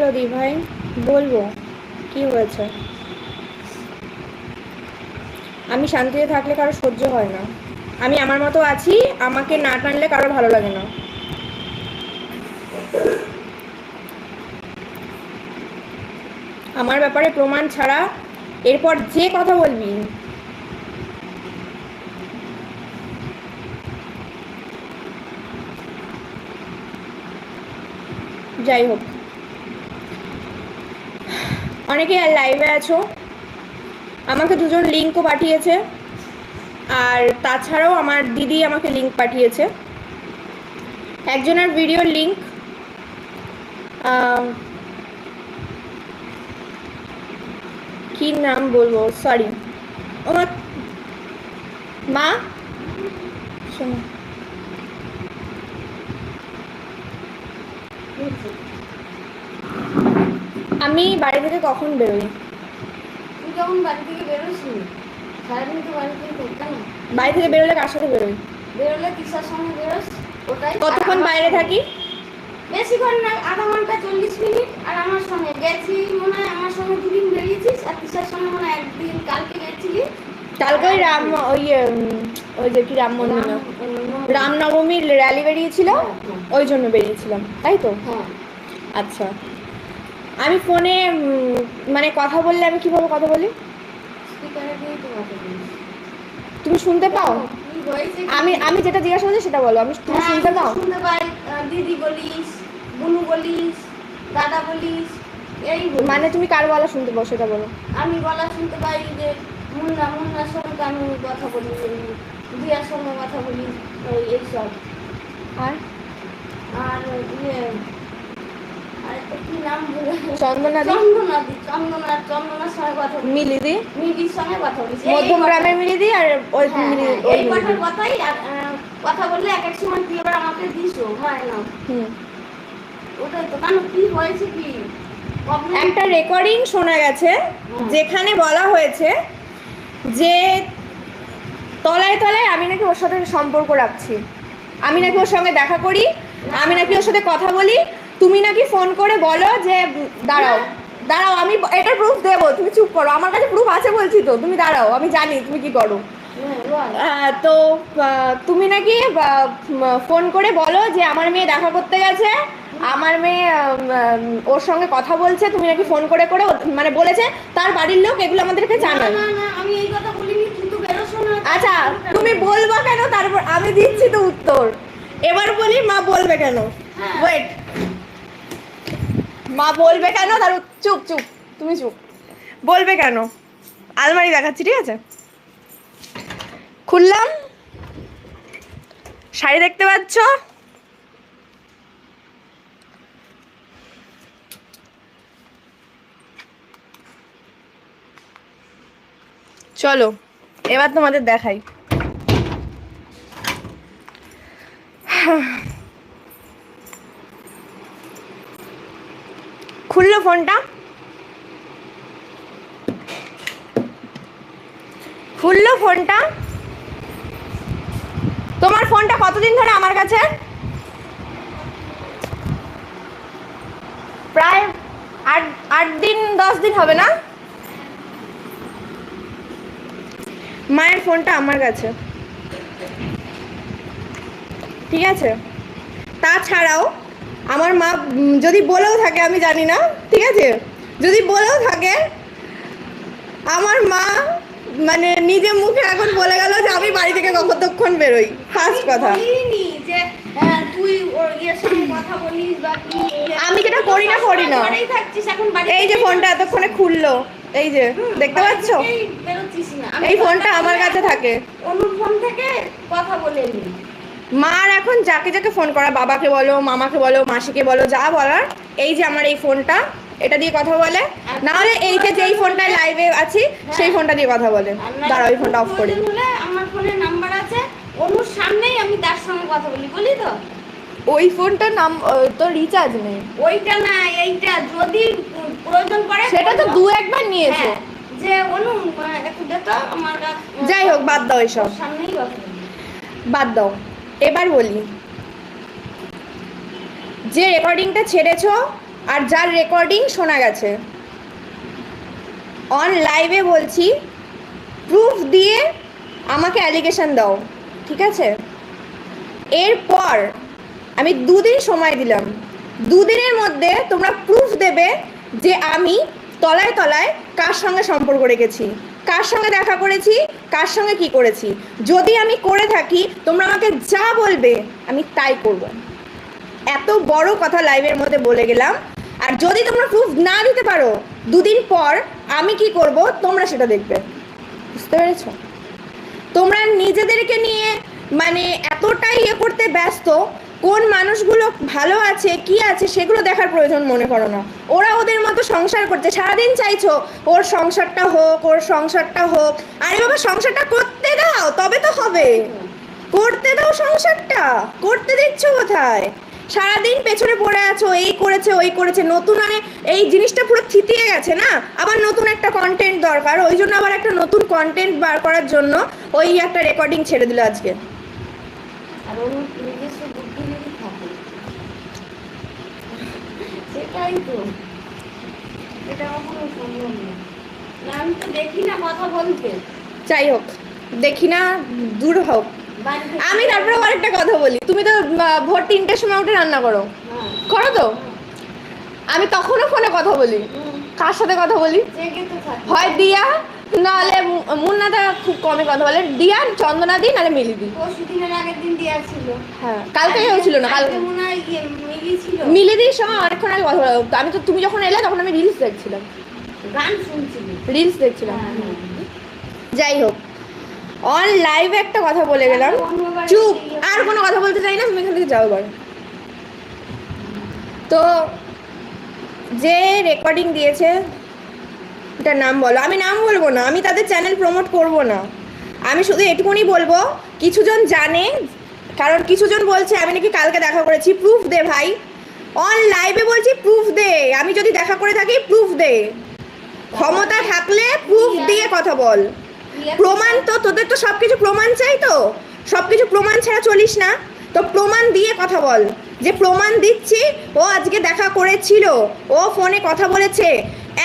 হলো দি ভাই? বলব, কি হয়েছে? আমি শান্তিতে থাকলে কারও সহ্য হয় না। আমি আমার মতো আছি, আমাকে না টানলে কারও ভালো লাগে না। আমার ব্যাপারে প্রমাণ ছাড়া এরপর যে কথা বলবি। যাই হোক। অনেকে লাইভে আছো। আমাকে দুজন লিঙ্কও পাঠিয়েছে। আর তাছাড়াও আমার দিদি আমাকে লিঙ্ক পাঠিয়েছে। একজনের ভিডিওর লিঙ্ক কি নাম বলব? সরি আমার মা? শোনো। আমি বাড়ি থেকে কখন বেরোই? তুই যখন বাড়ি থেকে বেরোসনি সারাদিন তো বাড়ি থেকে করতাম না। বাড়ি থেকে বেরোলে কার সাথে বেরোই? বেরোলে কিসার সঙ্গে বেরোস ওটাই। কতক্ষণ বাইরে থাকি? বেশিক্ষণ না আধা ঘণ্টা চল্লিশ মিনিট আর আমার সঙ্গে গেছি মনে হয় আমার সঙ্গে দুদিন বেরিয়েছিস আর কিসার সঙ্গে মনে হয় একদিন কালকে গেছিলি। কালকে ওই রাম ওই ওই যে কি রাম মন্দির রামনবমীর র্যালি বেরিয়েছিল ওই জন্য বেরিয়েছিলাম তাই তো? হ্যাঁ। আচ্ছা। আমি ফোনে মানে কথা বললে আমি কীভাবে কথা বলি? তুমি শুনতে পাও? আমি আমি যেটা জিজ্ঞাসা করছি সেটা বলো আমি তুমি হ্যাঁ, শুনতে পাও? শুনতে পাই দিদি বলিস বুনু বলিস দাদা বলিস এই মানে তুমি কার বলা শুনতে পাও সেটা বলো। আমি গলা শুনতে পাই যে মুন্না মুন্নার সঙ্গে আমি কথা বলি দিয়ার সঙ্গে কথা বলি এইসব। আর? আর ইয়ে মিলিদি মধ্যম গ্রামের মিলিদি আর ওই ওই কথাই কথা বললে এক এক সময় তুই এবার আমাকে দিছো? হয় না। হুম। ওটাই তো। কেন কি হয়েছে কি? একটা রেকর্ডিং শোনা গেছে যেখানে বলা হয়েছে যে তলায় তলায় আমি নাকি ওর সাথে সম্পর্ক রাখছি। আমি নাকি ওর সঙ্গে দেখা করি আমি নাকি ওর সাথে কথা বলি তুমি নাকি ফোন করে বলো যে দাঁড়াও দাঁড়াও আমি এটার প্রুফ দেবো তুমি চুপ করো। আমার কাছে প্রুফ আছে বলছি তো তুমি দাঁড়াও আমি জানি তুমি কি করো। হ্যাঁ, তো তুমি নাকি ফোন করে বলো যে আমার মেয়ে দেখা করতে গেছে আমার মেয়ে ওর সঙ্গে কথা বলছে তুমি নাকি ফোন করে করে মানে বলেছে তার বাড়ির লোক এগুলো আমাদেরকে জানায়। আমি এই কথা বলিনি কিন্তু আচ্ছা তুমি বলবা কেন? তারপর আমি দিচ্ছি তো উত্তর। এবার বলি মা বলবে কেন? হ্যাঁ। ওয়েট মা বলবে কেন? তার চুপ চুপ, তুমি চুপ। বলবে কেন? আলমারি দেখাচ্ছি, ঠিক আছে? খুললাম। শাড়ি দেখতে পাচ্ছ? চলো, এবার তোমাদের দেখাই। খুললো ফোনটা। খুললো ফোনটা। তোমার ফোনটা কতদিন ধরে আমার কাছে? প্রায় আট আট দিন, দশ দিন হবে না? মায়ের ফোনটা আমার কাছে। ঠিক আছে? তাছাড়াও আমার মা যদি বলেও থাকে আমি জানি না ঠিক আছে? যদি বলেও থাকে আমার মা মানে নিজে মুখে এখন বলে গেল যে আমি বাড়ি থেকে কতক্ষণ বেরোই। ফার্স্ট কথা। আমি যেটা করি না, করি না। এই যে ফোনটা এতক্ষণে খুললো। এই যে দেখতে পাচ্ছ? এই ফোনটা আমার কাছে থাকে। অনুর ফোন থেকে কথা বলে মার এখন যাকে যাকে ফোন করা বাবাকে বলো মামাকে বলো মাসিকে বলো যা বলার এই যে আমার এই ফোনটা এটা দিয়ে কথা বলে। না হলে এই যে যেই ফোনটায় লাইভে আছি সেই ফোনটা দিয়ে কথা বলে। দাঁড়া ওই ফোনটা অফ করি আমার ফোনে নাম্বার আছে অনুর সামনেই আমি তার সঙ্গে কথা বলি বলি তো? ওই ফোনটার নাম তো রিচার্জ নেই। ওইটা না এইটা যদি প্রয়োজন পড়ে সেটা তো দু একবার নিয়েছো। হ্যাঁ, যে অনু একটু দে তো আমার যাই হোক বাদ দাও এসব। সামনেই কথা বাদ দাও। এবার বলি। যে রেকর্ডিংটা ছেড়েছ আর যার রেকর্ডিং শোনা গেছে অন লাইভে বলছি প্রুফ দিয়ে আমাকে অ্যালিগেশন দাও, ঠিক আছে? এরপর আমি দুদিন সময় দিলাম। দুদিনের মধ্যে তোমরা প্রুফ দেবে যে আমি তলায় তলায় কার সঙ্গে সম্পর্ক রেখেছি। কার সঙ্গে দেখা করেছি? কার সঙ্গে কি করেছি? যদি আমি করে থাকি, তোমরা আমাকে যা বলবে, আমি তাই করব। এত বড় কথা লাইভের মধ্যে বলে গেলাম। আর যদি তোমরা প্রুফ না দিতে পারো, দুদিন পর আমি কি করব? তোমরা সেটা দেখবে। বুঝতে পেরেছ? তোমরা নিজেদেরকে নিয়ে মানে এতটাই ইয়ে করতে ব্যস্ত কোন মানুষগুলো ভালো আছে, কি আছে, সেগুলো দেখার প্রয়োজন মনে করো না। ওরা ওদের মতো সংসার করছে। সারাদিন চাইছো, ওর সংসারটা হোক, ওর সংসারটা হোক। আরে বাবা, সংসারটা করতে দাও, তবে তো হবে। করতে দাও সংসারটা, করতে দিচ্ছ কোথায়? সারাদিন পেছনে পড়ে আছো, এই করেছে, ওই করেছে। নতুন মানে এই জিনিসটা পুরো থিতিয়ে গেছে না? আবার নতুন একটা কন্টেন্ট দরকার, ওই জন্য আবার একটা নতুন কন্টেন্ট বার করার জন্য ওই একটা রেকর্ডিং ছেড়ে দিল আজকে আর ওর নিজস্ব বুদ্ধি যদি থাকে সেটাই তো। এটা কখনো সম্ভব না। আমি তো দেখি না কথা বলতে। যাই হোক দেখি না দূর হোক। আমি তারপরে আর একটা কথা বলি। তুমি তো ভোর তিনটের সময় উঠে রান্না করো। হ্যাঁ। করো তো? আমি তখনও ফোনে কথা বলি। কার সাথে কথা বলি। হয় দিয়া নাহলে মুন্নাদা খুব কমে কথা বলে। দিয়া চন্দনা দি নাহলে মিলি দি দিনের আগের দিন দেওয়া ছিল। হ্যাঁ কালকে হয়েছিল না কালকে হয় ইয়ে মিলি দির সময় অনেকক্ষণ আগে কথা বলা আমি তো তুমি যখন এলে তখন আমি রিলস দেখছিলাম। গান রিলস দেখছিলাম। হ্যাঁ, হ্যাঁ। যাই হোক অন লাইভে একটা কথা বলে গেলাম। চুপ আর কোনো কথা বলতে চাই না তুমি এখান থেকে যাও এবার। তো যে রেকর্ডিং দিয়েছে এটার নাম বলো। আমি নাম বলব না আমি তাদের চ্যানেল প্রমোট করব না। আমি শুধু এটুকুনি বলব কিছুজন জানে কারণ কিছুজন বলছে আমি নাকি কালকে দেখা করেছি প্রুফ দে ভাই। অন লাইভে বলছি প্রুফ দে। আমি যদি দেখা করে থাকি প্রুফ দে। ক্ষমতা থাকলে প্রুফ দিয়ে কথা বল। প্রমাণ তো তোদের তো সব কিছু প্রমাণ চাই তো। সব কিছু প্রমাণ ছাড়া চলিস না। তো প্রমাণ দিয়ে কথা বল। যে প্রমাণ দিচ্ছি ও আজকে দেখা করেছিল ও ফোনে কথা বলেছে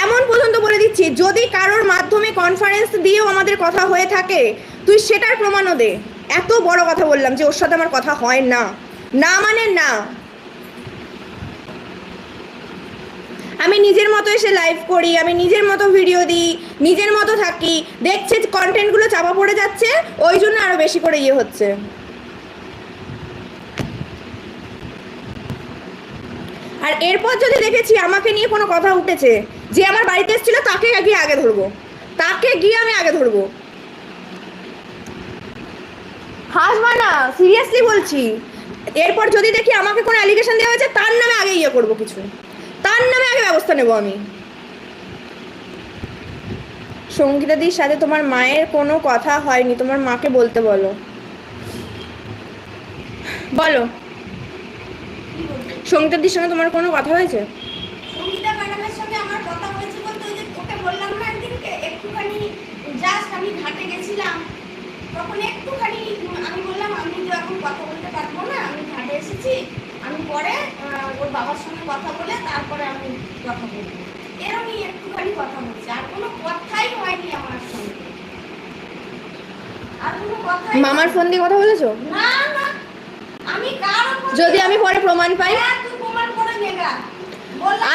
এমন পর্যন্ত বলে দিচ্ছি, যদি কারোর মাধ্যমে কনফারেন্স দিয়েও আমাদের কথা হয়ে থাকে, তুই সেটার প্রমাণও দে। এত বড় কথা বললাম যে ওর সাথে আমার কথা হয় না। না মানে না। আমি নিজের মতো এসে লাইভ করি, আমি নিজের মতো ভিডিও দিই, নিজের মতো থাকি, দেখছে কন্টেন্টগুলো চাপা পড়ে যাচ্ছে, ওই জন্য আরও বেশি করে ইয়ে হচ্ছে। আর এরপর যদি দেখেছি আমাকে নিয়ে কোনো কথা উঠেছে যে আমার বাড়িতে এসেছিল, তাকে গিয়ে আগে ধরবো। তাকে গিয়ে আমি আগে ধরবো। হাসবা না সিরিয়াসলি বলছি। এরপর যদি দেখি আমাকে কোনো অ্যালিগেশন দেওয়া হয়েছে, তার নামে আগে ইয়ে করব কিছু। তার নামে আগে ব্যবস্থা নেব আমি। সঙ্গীতাদির সাথে তোমার মায়ের কোনো কথা হয়নি, তোমার মাকে বলতে বলো। বলো। সঙ্গীতাদির সঙ্গে তোমার কোনো কথা হয়েছে সঙ্গীতা ম্যাডামের সঙ্গে আমার কথা হয়েছে বলতে ওই যে ওকে বললাম না একদিনকে একটুখানি জাস্ট আমি ঘাটে গেছিলাম তখন একটুখানি আমি বললাম আমি তো এখন কথা বলতে পারব না আমি ঘাটে এসেছি। আমি পরে ওর বাবার সঙ্গে কথা বলে তারপরে আমি কথা বলব। এরকমই একটুখানি কথা বলছি আর কোনো কথাই হয়নি আমার সঙ্গে। আর কোনো কথাই মামার ফোন দিয়ে কথা বলেছ? না না আমি কারও যদি আমি পরে প্রমাণ পাই? হ্যাঁ, তুই প্রমাণ করে নেগা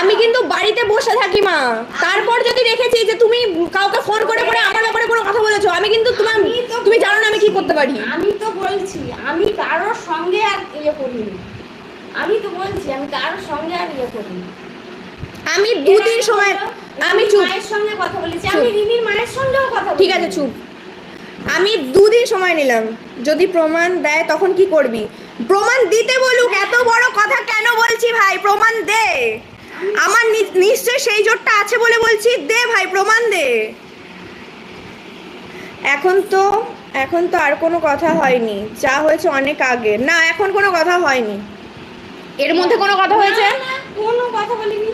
আমি কিন্তু বাড়িতে বসে থাকি মা। তারপর যদি দেখেছি যে তুমি কাউকে ফোন করে করে আমার ব্যাপারে কোনো কথা বলেছ আমি কিন্তু তোমার তুমি জানো না আমি কি করতে পারি। আমি তো বলছি আমি কারোর সঙ্গে আর ইয়ে করিনি। আমি তো বলছি আমি কারোর সঙ্গে আর ইয়ে করিনি। আমি এর আগে সময় আমি চুপ। মায়ের সঙ্গে কথা বলেছি? আমি রিমির মায়ের সঙ্গেও কথা বলেছি। ঠিক আছে চুপ। আমি দুদিন সময় নিলাম। যদি প্রমাণ দেয় তখন কি করবি? প্রমাণ দিতে বলুক এত বড় কথা কেন বলছি ভাই? প্রমাণ দে। আমার নিশ্চয় সেই জোরটা আছে বলে বলছি। দে ভাই প্রমাণ দে। এখন তো এখন তো আর কোনো কথা হয়নি। যা হয়েছে অনেক আগে। না এখন কোনো কথা হয়নি। এর মধ্যে কোনো কথা হয়েছে? কোনো কথা বলিনি।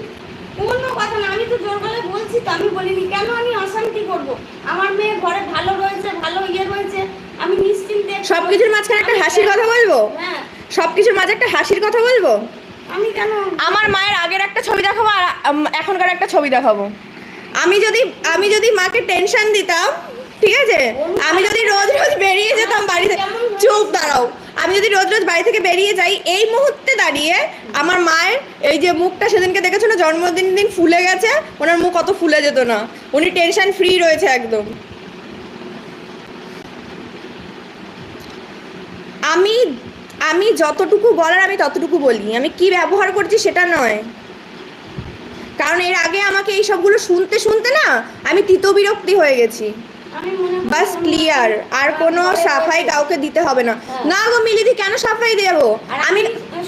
কোনো কথা না। আমি তো জোর গলায় বলছি তো আমি বলিনি। কেন আমি অশান্তি করব? আমার মেয়ে ঘরে ভালো রয়েছে ভালো ইয়ে রয়েছে। আমি নিশ্চিন্তে সব কিছুর মাঝখানে একটা হাসির কথা বলব? হ্যাঁ। সব কিছুর মাঝে একটা হাসির কথা বলব? আমি কেন? আমার মায়ের আগের একটা ছবি দেখাবো আর এখনকার একটা ছবি দেখাবো। আমি যদি আমি যদি মাকে টেনশন দিতাম, ঠিক আছে? আমি যদি রোজ রোজ বেরিয়ে যেতাম বাড়ি থেকে, চুপ দাঁড়াও। আমি যদি রোজ রোজ বাড়ি থেকে বেরিয়ে যাই, এই মুহূর্তে দাঁড়িয়ে আমার মায়ের এই যে মুখটা সেদিনকে দেখেছ না জন্মদিন দিন ফুলে গেছে, ওনার মুখ অত ফুলে যেত না। উনি টেনশন ফ্রি রয়েছে একদম। আমি আমি যতটুকু বলার আমি ততটুকু বলি। আমি কি ব্যবহার করছি সেটা নয়। কারণ এর আগে আমাকে এই সবগুলো শুনতে শুনতে না আমি তিতো বিরক্তি হয়ে গেছি। মনে বাস ক্লিয়ার। আর কোনো সাফাই কাউকে দিতে হবে না। না গো মিলিদি কেন সাফাই দেবো? আমি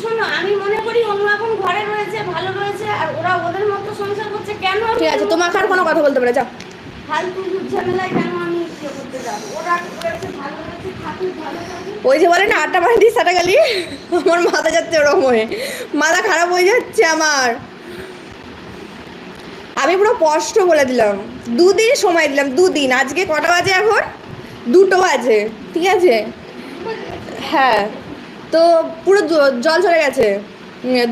শোনো আমি মনে করি অন্য এখন ঘরে রয়েছে ভালো রয়েছে আর ওরা ওদের মতো সংসার করছে। কেন ঠিক আছে তোমাকে আর কোনো কথা বলতে পারে যাও। ফালতু ঝামেলায় কেন আমি ইয়ে করতে যাব? ওরা ভালো ওই যে বলে না আটটা মারি দিস সাটা গালি আমার মাথা যাচ্ছে ওরকম হয়ে। মাথা খারাপ হয়ে যাচ্ছে আমার। আমি পুরো স্পষ্ট বলে দিলাম। দুদিন সময় দিলাম, দুদিন। আজকে কটা বাজে এখন? দুটো বাজে, ঠিক আছে? হ্যাঁ তো পুরো জল চলে গেছে।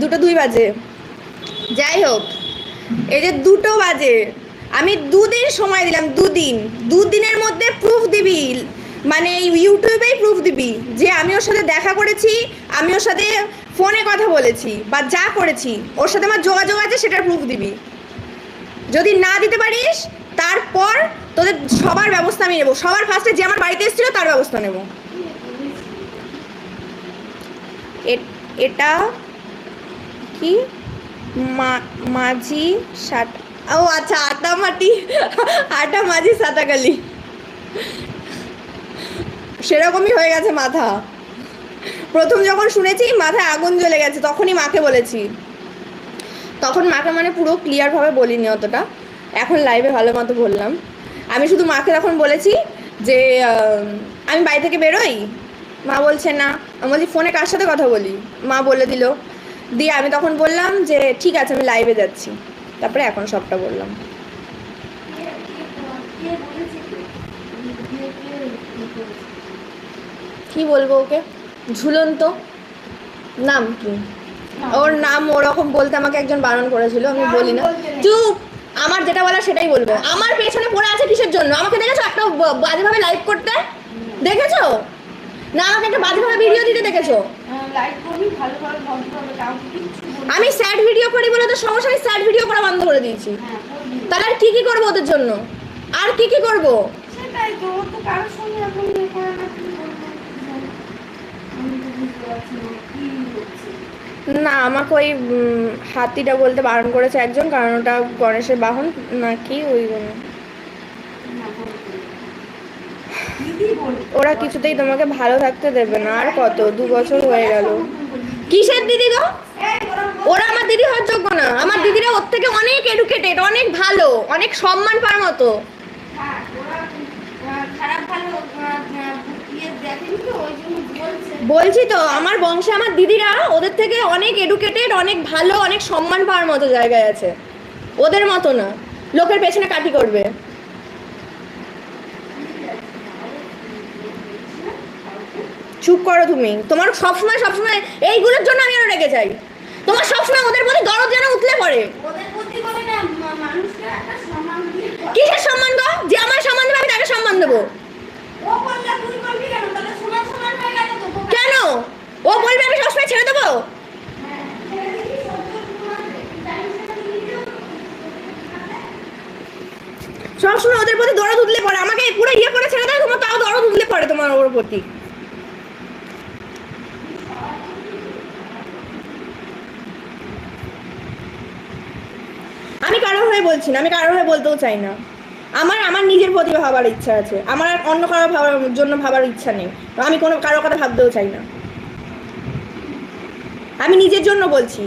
দুটো দুই বাজে। যাই হোক, এই যে দুটো বাজে। আমি দুদিন সময় দিলাম, দুদিন। দুদিনের মধ্যে প্রুফ দিবি। মানে ইউটিউবেই প্রুফ দিবি যে আমি ওর সাথে দেখা করেছি, আমি ওর সাথে ফোনে কথা বলেছি বা যা করেছি, ওর সাথে আমার যোগাযোগ আছে, সেটার প্রুফ দিবি। যদি না দিতে পারিস, তারপর তোদের সবার ব্যবস্থা আমি নেব। সবার ফার্স্টে যে আমার বাড়িতে এসেছিল, তার ব্যবস্থা নেব। এটা কি? মাঝি সাত ও আচ্ছা আটা মাটি আটা মাঝি সাতাকালি। সেরকমই হয়ে গেছে মাথা। প্রথম যখন শুনেছি, মাথায় আগুন জ্বলে গেছে, তখনই মাকে বলেছি। তখন মাকে মানে পুরো ক্লিয়ারভাবে বলিনি অতটা। এখন লাইভে ভালো মতো বললাম। আমি শুধু মাকে তখন বলেছি যে আমি বাড়ি থেকে বেরোই? মা বলছে, না। আমি বলছি, ফোনে কার সাথে কথা বলি? মা বলে দিল। দিয়ে আমি তখন বললাম যে, ঠিক আছে, আমি লাইভে যাচ্ছি। তারপরে এখন সবটা বললাম কে- কে- কে বলেছে কে? কে- কে- কে করেছে? কি বলব ওকে? ঝুলন্ত নাম কি? ওর নাম ওরকম বলতে আমাকে একজন বারণ করেছিল আমি বলি না চুপ! আমার যেটা বলা সেটাই বলব। আমার পেছনে পড়ে আছে কিসের জন্য? আমাকে দেখেছ একটা বাজেভাবে লাইভ করতে? দেখেছ? না আমাকে একটা বাজেভাবে ভিডিও দিতে দেখেছ? না। আমি স্যাড ভিডিও করি বলে তো সমস্যা আমি স্যাড ভিডিও করা বন্ধ করে দিয়েছি। হ্যাঁ তাহলে আর কি কি করব ওদের জন্য? আর কি কি করব? সেটাই তো তো কারোর সঙ্গে এখন ইয়ে করে না কি বলব কি জানি। আমি তো বুঝতে পারছি না আমাকে ওই হাতিটা বলতে বারণ করেছে একজন কারণ ওটা গণেশের বাহন নাকি ওই জন্য না বলতে দিদি ওরা কিছুতেই তোমাকে ভালো থাকতে দেবে না আর কত? দু বছর হয়ে গেল। কিসের দিদি গো? ওরা আমার দিদি হওয়ার যোগ্য না। আমার দিদিরা ওর থেকে অনেক এডুকেটেড অনেক ভালো অনেক সম্মান পাওয়ার মতো। হ্যাঁ, খারাপ ভালো বলছে তো আমার বংশে আমার দিদিরা ওদের থেকে অনেক এডুকেটেড অনেক ভালো অনেক সম্মান পাওয়ার মতো জায়গায় আছে। ওদের মতো না। লোকের পেছনে কাটি করবে। চুপ করো তুমি। তোমার সবসময় সবসময় এইগুলোর জন্য আমি আরও রেখে যাই। তোমার সবসময় ওদের প্রতি দরদ যেন উতলে পড়ে। কিসের সম্মান গো? যে আমার সম্মান দেবে আমি তাকে সম্মান দেবো ও বললে তুই বলবি কেন তাহলে সমান সমান হয়ে গেল তো তোকে। কেন ও বলবে, আমি সবসময় ছেড়ে দেবো? সবসময় ওদের প্রতি দরদ উতলে পড়ে। আমাকে পুরো ইয়ে করে ছেড়ে দেয়, তোমার তাও দরদ উতলে পড়ে তোমার ওর প্রতি। আমি কারোর হয়ে বলছি না, আমি কারোর হয়ে বলতেও চাই না। আমার আমার নিজের প্রতি ভাবার ইচ্ছা আছে। আমার আর অন্য কারও ভাবার জন্য ভাবার ইচ্ছা নেই। তো আমি কোনো কারোর কথা ভাবতেও চাই না। আমি নিজের জন্য বলছি।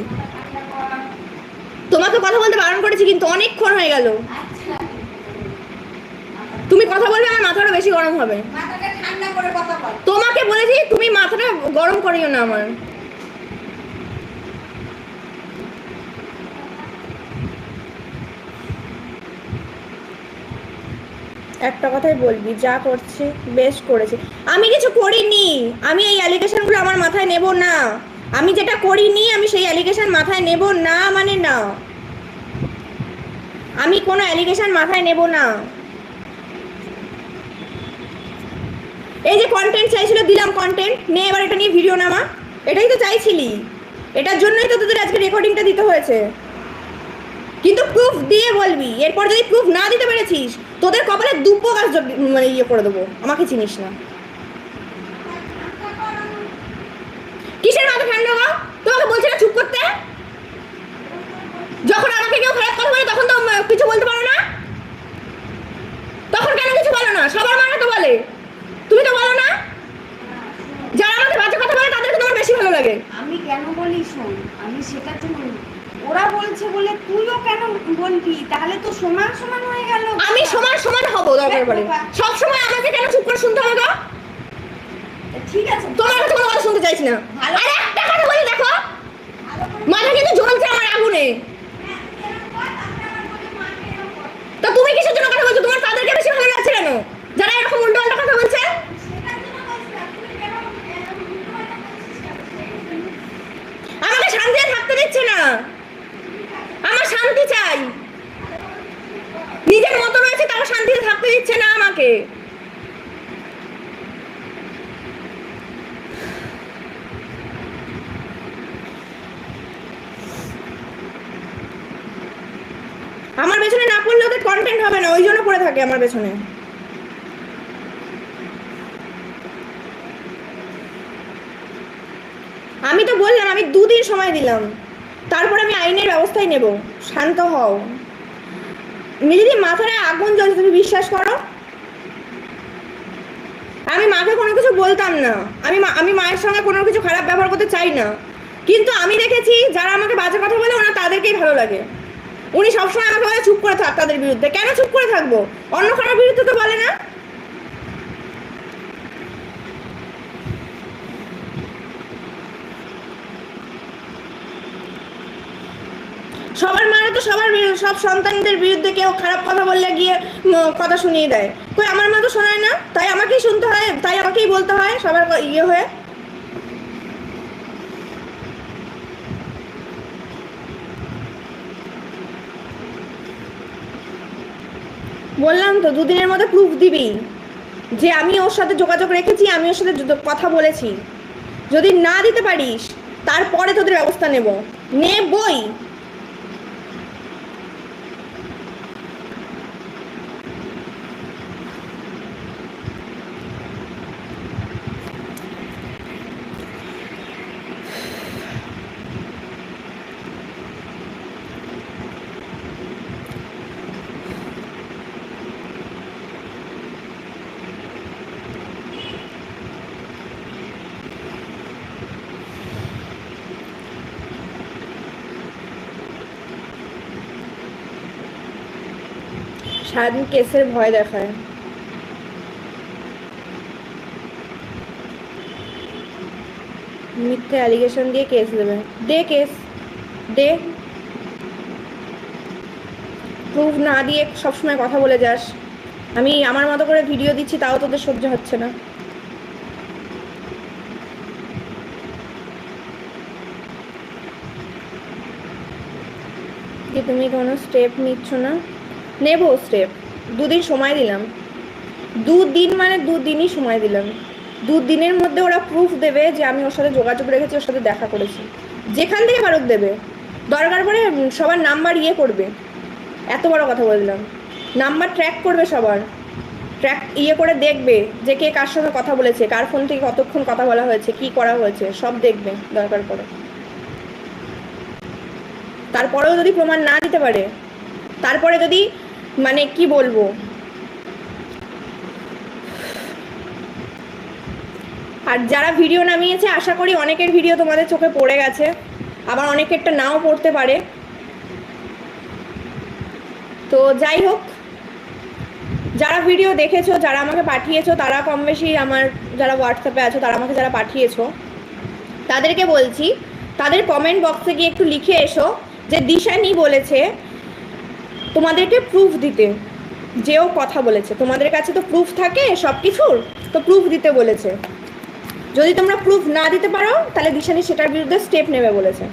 তোমাকে কথা বলতে বারণ করেছি কিন্তু অনেকক্ষণ হয়ে গেল। তুমি কথা বলবে আমার মাথাটা বেশি গরম হবে। মাথাটা ঠান্ডা করে কথা বল। তোমাকে বলেছি তুমি মাথাটা গরম করিও না আমার। একটা কথাই বলবি, যা করছি বেশ করেছি। আমি কিছু করিনি, আমি এই অ্যালিগেশনগুলো আমার মাথায় নেব না। আমি যেটা করিনি, আমি সেই অ্যালিগেশন মাথায় নেব না মানে না। আমি কোনো অ্যালিগেশন মাথায় নেব না। এই যে কন্টেন্ট চাইছিল, দিলাম কন্টেন্ট নে এবার এটা নিয়ে ভিডিও নামা। এটাই তো চাইছিলি। এটার জন্যই তো তোদের আজকে রেকর্ডিংটা দিতে হয়েছে। কিন্তু প্রুফ দিয়ে বলবি, এরপর যদি প্রুফ না দিতে পেরেছিস তোদের কপালে দুপো গাছ মানে ইয়ে করে দেবো। আমাকে চিনিস না। কিসের মাথা ঠান্ডা গো তোমাকে বলছি না চুপ করতে যখন আমাকে কেউ খারাপ কথা বলে তখন তো উম, কিছু বলতে পারো না তখন কেন কিছু বলো না সবার মানে তো বলে তুমি তো বলো না যারা আমাকে বাজে কথা বলে তাদেরকে তোমার বেশি ভালো লাগে আমি কেন বলি শোন আমি সেটার জন্য ওরা বলছে বলে তুইও কেন বলবি তাহলে তো সমান সমান হয়ে গেল আমি সমান সমান হব দরকার সব সময় আমাকে কেন চুপ করে শুনতে হবে গো? ঠিক আছে। তোমার কাছে কোনো কথা শুনতে চাইছি না। আর একটা কথা বলি দেখো। মাথা কিন্তু জ্বলছে আমার আগুনে। হ্যাঁ। তা তুমি কিসের জন্য কথা বলছো? তোমার তাদেরকে বেশি ভালো লাগছে কেন? যারা এরকম উল্টো পাল্টা কথা বলছে? আমাকে শান্তিতে থাকতে দিচ্ছে না। আমার শান্তি চাই। নিজের মতো রয়েছে তারা শান্তিতে থাকতে দিচ্ছে না আমাকে। আমার পেছনে না পড়লে ওদের কন্টেন্ট হবে না, ওই জন্য পড়ে থাকে আমার পেছনে। আমি তো বললাম, আমি দুদিন সময় দিলাম। তারপর আমি আইনের ব্যবস্থাই নেব। শান্ত হও। যদি মাথায় আগুন জ্বলছে তুমি বিশ্বাস করো? আমি মাকে কোনো কিছু বলতাম না। আমি আমি মায়ের সঙ্গে কোনো কিছু খারাপ ব্যবহার করতে চাই না। কিন্তু আমি দেখেছি, যারা আমাকে বাজে কথা বলে ওনা তাদেরকেই ভালো লাগে। উনি সবসময় আমাকে বলে, চুপ করে থাক তাদের বিরুদ্ধে। কেন চুপ করে থাকব? অন্য কারোর বিরুদ্ধে তো বলে না সবার মারা তো সবার সব সন্তানদের বিরুদ্ধে কেউ খারাপ কথা বললে গিয়ে কথা শুনিয়ে দেয়। কই, আমার মা তো শোনায় না? তাই আমাকেই শুনতে হয়, তাই আমাকেই বলতে হয় সবার ইয়ে হয়ে। বললাম তো, দুদিনের মধ্যে প্রুফ দিবি। যে আমি ওর সাথে যোগাযোগ রেখেছি, আমি ওর সাথে কথা বলেছি। যদি না দিতে পারিস, তারপরে তোদের ব্যবস্থা নেব। নেবই সারাদিন কেসের ভয় দেখায়। মিথ্যে অ্যালিগেশন দিয়ে কেস দেবে। দে কেস দে। প্রুফ না দিয়ে সবসময় কথা বলে যাস। আমি আমার মতো করে ভিডিও দিচ্ছি, তাও তোদের সহ্য হচ্ছে না। যে তুমি কোনো স্টেপ নিচ্ছ না? নেব স্টেপ। দুদিন সময় দিলাম। দুদিন মানে দুদিনই সময় দিলাম। দুদিনের মধ্যে ওরা প্রুফ দেবে যে আমি ওর সাথে যোগাযোগ রেখেছি, ওর সাথে দেখা করেছি। যেখান থেকে পারুক দেবে। দরকার পড়ে সবার নাম্বার ইয়ে করবে। এত বড় কথা বললাম নাম্বার ট্র্যাক করবে সবার। ট্র্যাক ইয়ে করে দেখবে যে কে কার সঙ্গে কথা বলেছে, কার ফোন থেকে কতক্ষণ কথা বলা হয়েছে, কি করা হয়েছে, সব দেখবে দরকার পড়ে। তারপরেও যদি প্রমাণ না দিতে পারে, তারপরে যদি মানে কি বলব? আর যারা ভিডিও নামিয়েছে, আশা করি অনেকের ভিডিও তোমাদের চোখে পড়ে গেছে। আবার অনেকেরটা নাও পড়তে পারে। তো যাই হোক, যারা ভিডিও দেখেছ, যারা আমাকে পাঠিয়েছো, তারা কম বেশি আমার যারা হোয়াটসঅ্যাপে আছো, তারা আমাকে যারা পাঠিয়েছো, তাদেরকে বলছি, তাদের কমেন্ট বক্সে গিয়ে একটু লিখে এসো যে দিশানি বলেছে তোমাদেরকে প্রুফ দিতে। যেও কথা বলেছে। তোমাদের কাছে তো প্রুফ থাকে সব কিছুর তো প্রুফ দিতে বলেছে। যদি তোমরা প্রুফ না দিতে পারো, তাহলে দিশানি সেটার বিরুদ্ধে স্টেপ নেবে বলেছে।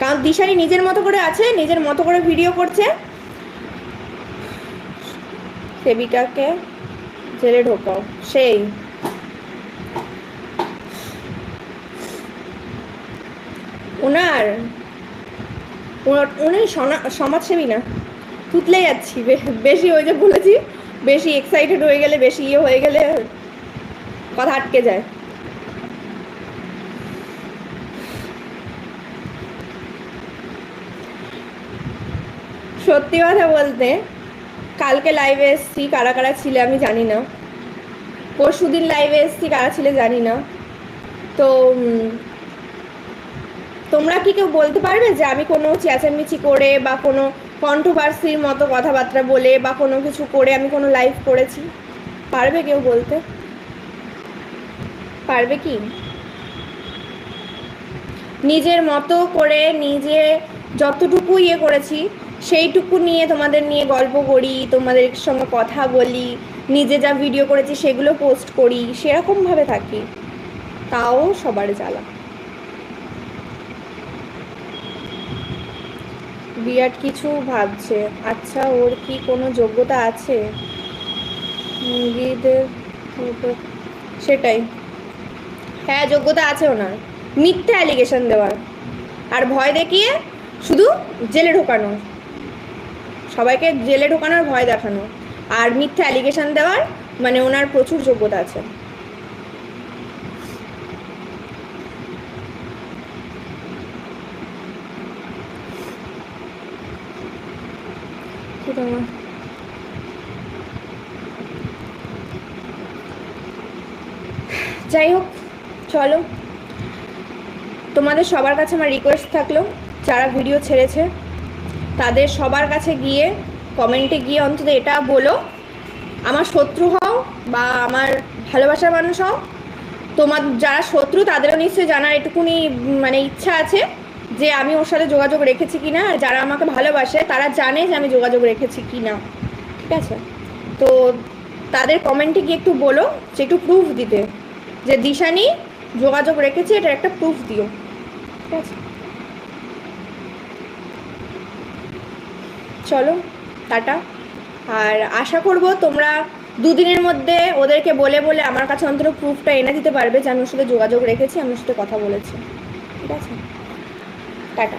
কারণ দিশানি নিজের মতো করে আছে, নিজের মতো করে ভিডিও করছে। সেবিকাকে জেলে ঢোকাও। সেই। ওনার উনি সমাজসেবী না? তুতলে যাচ্ছি বেশি ওই যে বলেছি, বেশি এক্সাইটেড হয়ে গেলে, বেশি ইয়ে হয়ে গেলে কথা আটকে যায়। সত্যি কথা বলতে, কালকে লাইভে এসছি, কারা কারা ছিলে আমি জানি না। পরশু দিন লাইভে এসছি, কারা ছিলে জানি না। তো তোমরা কি কেউ বলতে পারবে যে আমি কোনো চেঁচামেচি করে বা কোনো কন্ট্রোভার্সির মতো কথাবার্তা বলে বা কোনো কিছু করে আমি কোনো লাইভ করেছি। পারবে কেউ বলতে? পারবে কি? নিজের মতো করে নিজে যতটুকু ইয়ে করেছি, সেইটুকু নিয়ে তোমাদের নিয়ে গল্প করি, তোমাদের সঙ্গে কথা বলি, নিজে যা ভিডিও করেছি সেগুলো পোস্ট করি, সেরকমভাবে থাকি। তাও সবার জ্বালা। বিরাট কিছু ভাবছে। আচ্ছা ওর কি কোনো যোগ্যতা আছে? মুরগিদের সেটাই। হ্যাঁ যোগ্যতা আছে ওনার। মিথ্যে অ্যালিগেশন দেওয়ার। আর ভয় দেখিয়ে শুধু জেলে ঢোকানো। সবাইকে জেলে ঢোকানোর ভয় দেখানো। আর মিথ্যে অ্যালিগেশন দেওয়ার মানে ওনার প্রচুর যোগ্যতা আছে। তোমার যাই হোক, চলো। তোমাদের সবার কাছে আমার রিকোয়েস্ট থাকল, যারা ভিডিও ছেড়েছে, তাদের সবার কাছে গিয়ে কমেন্টে গিয়ে অন্তত এটা বলো, আমার শত্রু হও বা আমার ভালোবাসার মানুষ হও। তোমার যারা শত্রু, তাদেরও নিশ্চয়ই জানার এটুকুনি মানে ইচ্ছা আছে। যে আমি ওর সাথে যোগাযোগ রেখেছি কি না আর যারা আমাকে ভালোবাসে, তারা জানে যে আমি যোগাযোগ রেখেছি কি না ঠিক আছে? তো তাদের কমেন্টে গিয়ে একটু বলো, যে একটু প্রুফ দিতে। যে দিশানি, যোগাযোগ রেখেছি, এটার একটা প্রুফ দিও। ঠিক আছে? চলো, টাটা। আর আশা করব তোমরা দুদিনের মধ্যে ওদেরকে বলে বলে আমার কাছে অন্তত প্রুফটা এনে দিতে পারবে যে আমি ওর সাথে যোগাযোগ রেখেছি, আমি ওর সাথে কথা বলেছি। ঠিক আছে? টাটা